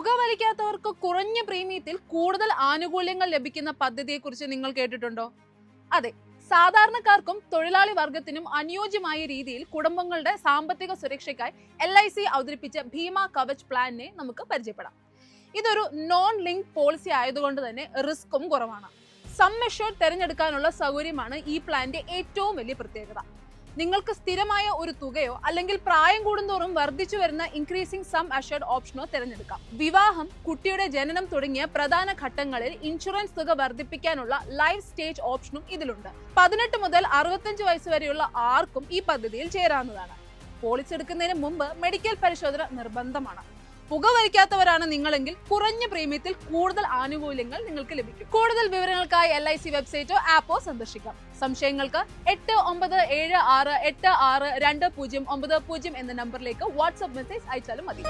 പുകവലിക്കാത്തവർക്ക് കുറഞ്ഞ പ്രീമിയത്തിൽ കൂടുതൽ ആനുകൂല്യങ്ങൾ ലഭിക്കുന്ന പദ്ധതിയെക്കുറിച്ച് നിങ്ങൾ കേട്ടിട്ടുണ്ടോ? അതെ സാധാരണക്കാർക്കും തൊഴിലാളി വർഗത്തിനും അനുയോജ്യമായ രീതിയിൽ കുടുംബങ്ങളുടെ സാമ്പത്തിക സുരക്ഷയ്ക്കായി എൽ ഐ സി അവതരിപ്പിച്ച ഭീമ കവച് പ്ലാനിനെ നമുക്ക് പരിചയപ്പെടാം. ഇതൊരു നോൺ ലിങ്ക് പോളിസി ആയതുകൊണ്ട് തന്നെ റിസ്ക്കും കുറവാണ്. സമ്മിഷ്യൂർ തിരഞ്ഞെടുക്കാനുള്ള സൗകര്യമാണ് ഈ പ്ലാന്റെ ഏറ്റവും വലിയ പ്രത്യേകത. നിങ്ങൾക്ക് സ്ഥിരമായ ഒരു തുകയോ അല്ലെങ്കിൽ പ്രായം കൂടുന്തോറും വർദ്ധിച്ചു വരുന്ന ഇൻക്രീസിംഗ് സം അഷേർഡ് ഓപ്ഷനോ തിരഞ്ഞെടുക്കാം. വിവാഹം കുട്ടിയുടെ ജനനം തുടങ്ങിയ പ്രധാന ഘട്ടങ്ങളിൽ ഇൻഷുറൻസ് തുക വർദ്ധിപ്പിക്കാനുള്ള ലൈഫ് സ്റ്റേജ് ഓപ്ഷനും ഇതിലുണ്ട്. പതിനെട്ട് മുതൽ അറുപത്തഞ്ച് വയസ്സ് വരെയുള്ള ആർക്കും ഈ പദ്ധതിയിൽ ചേരാവുന്നതാണ്. പോളിസി എടുക്കുന്നതിന് മുമ്പ് മെഡിക്കൽ പരിശോധന നിർബന്ധമാണ്. പുകവലിക്കാത്തവരാണ് നിങ്ങളെങ്കിൽ കുറഞ്ഞ പ്രീമിയത്തിൽ കൂടുതൽ ആനുകൂല്യങ്ങൾ നിങ്ങൾക്ക് ലഭിക്കും. കൂടുതൽ വിവരങ്ങൾക്കായി എൽ ഐ സി വെബ്സൈറ്റോ ആപ്പോ സന്ദർശിക്കാം. സംശയങ്ങൾക്ക് എട്ട് ഒമ്പത് ഏഴ് ആറ് എട്ട് ആറ് രണ്ട് പൂജ്യം ഒമ്പത് പൂജ്യം എന്ന നമ്പറിലേക്ക് വാട്സ്ആപ്പ് മെസ്സേജ് അയച്ചാലും മതി.